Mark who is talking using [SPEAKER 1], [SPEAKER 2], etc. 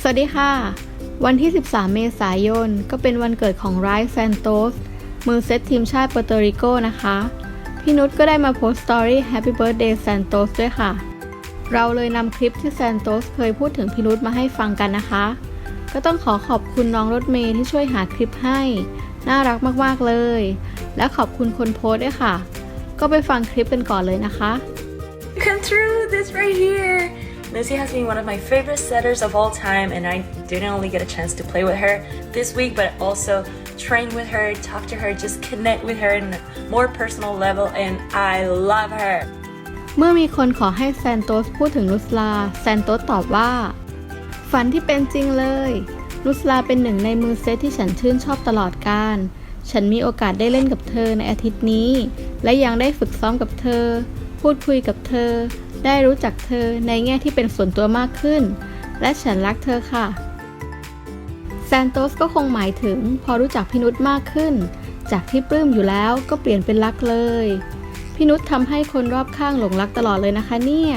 [SPEAKER 1] สวัสดีค่ะ วันที่ 13 เมษายน ก็เป็นวันเกิดของไรซ์แซนโตสมือเซตทีมชาติเปอร์โตริโกนะคะ พี่นุชก็ได้มาโพสต์สตอรี่ Happy Birthday Santos ด้วยค่ะ เราเลยนำคลิปที่แซนโตสเคยพูดถึงพี่นุชมาให้ฟังกันนะคะ ก็ต้องขอขอบคุณน้องรถเมย์ที่ช่วยหาคลิปให้ น่ารักมากๆเลย และขอบคุณคนโพสต์ด้วยค่ะ ก็ไปฟังคลิปกันก่อนเลยนะคะ
[SPEAKER 2] Come through this right here. Lucy has been one of my favorite setters of all time, and I didn't only get a chance to play with her this week, but also train with her, talk to her, just connect with her in a more personal level, and I love her.
[SPEAKER 1] เมื่อมีคนขอให้แซนโตสพูดถึงนุสลา แซนโตสตอบว่า ฝันที่เป็นจริงเลยนุสลาเป็นหนึ่งในมือเซตที่ฉันชื่นชอบตลอดการ ฉันมีโอกาสได้เล่นกับเธอในอาทิตย์นี้ และยังได้ฝึกซ้อมกับเธอ พูดคุยกับเธอ ได้รู้จักเธอในแง่ที่เป็นส่วนตัวมากขึ้น และฉันรักเธอค่ะแซนโตสก็คงหมายถึงพอรู้จักพี่นุชมากขึ้น จากที่ปลื้มอยู่แล้วก็เปลี่ยนเป็นรักเลยพี่นุชทำให้คนรอบข้างหลงรักตลอดเลยนะคะเนี่ย